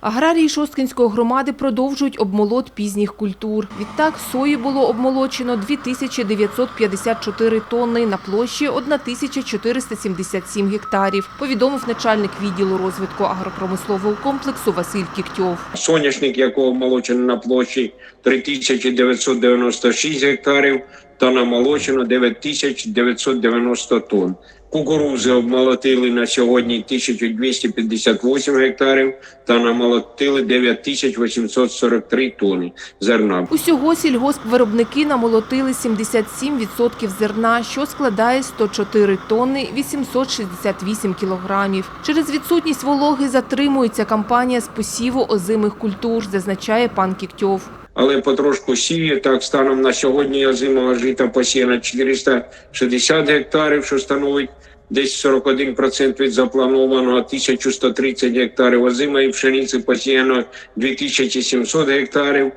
Аграрії Шосткинської громади продовжують обмолот пізніх культур. Відтак сої було обмолочено 2954 тонни на площі 1477 гектарів, повідомив начальник відділу розвитку агропромислового комплексу Василь Кіктьов. соняшник, якого молочено на площі 3996 гектарів, та намолочено 9990 тонн. Кукурузи обмолотили на сьогодні 1258 гектарів та намолотили 9843 тонни зерна. Усього сільгоспвиробники намолотили 77% зерна, що складає 104 тонни 868 кілограмів. Через відсутність вологи затримується кампанія з посіву озимих культур, зазначає пан Кіктьов. Але потрошку сіє. Так, станом на сьогодні озимого жита посіяно 460 гектарів, що становить десь 41% від запланованого, 1130 гектарів озимої пшениці посіяно 2700 гектарів,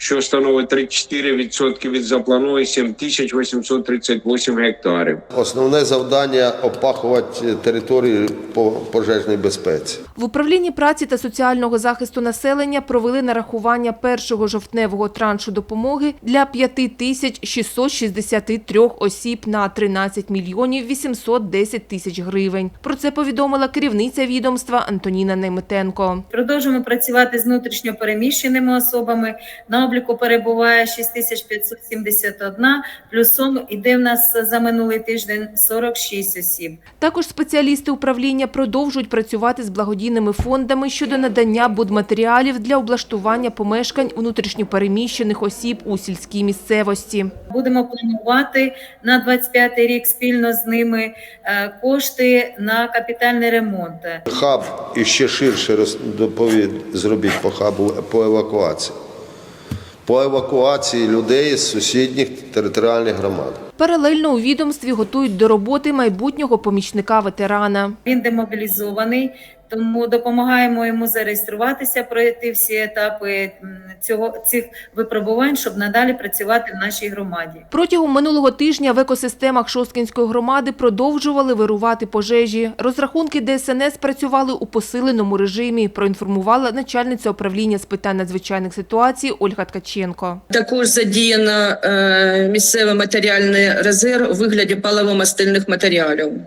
що становить 34% від запланованої 7838 гектарів. Основне завдання опахувати територію по пожежній безпеці. В управлінні праці та соціального захисту населення провели нарахування першого жовтневого траншу допомоги для 5663 осіб на 13 мільйонів 810 тисяч гривень. Про це повідомила керівниця відомства Антоніна Неметенко. Продовжуємо працювати з внутрішньо переміщеними особами. На обліку перебуває 6571, плюсом іде в нас за минулий тиждень 46 осіб. Також спеціалісти управління продовжують працювати з благодійними фондами щодо надання будматеріалів для облаштування помешкань внутрішньопереміщених осіб у сільській місцевості. Будемо планувати на 25 рік спільно з ними е, кошти на капітальний ремонт. Хаб і ще ширше роз- доповідь зробіть по хабу по евакуації. По евакуації людей з сусідніх територіальних громад. Паралельно у відомстві готують до роботи майбутнього помічника ветерана. Він демобілізований, тому допомагаємо йому зареєструватися, пройти всі етапи цього цих випробувань, щоб надалі працювати в нашій громаді. Протягом минулого тижня в екосистемах Шосткинської громади продовжували вирувати пожежі. Розрахунки ДСНС працювали у посиленому режимі, проінформувала начальниця управління з питань надзвичайних ситуацій Ольга Ткаченко. Також задіяно е, місцевий матеріальний резерв у вигляді паливо-мастильних матеріалів.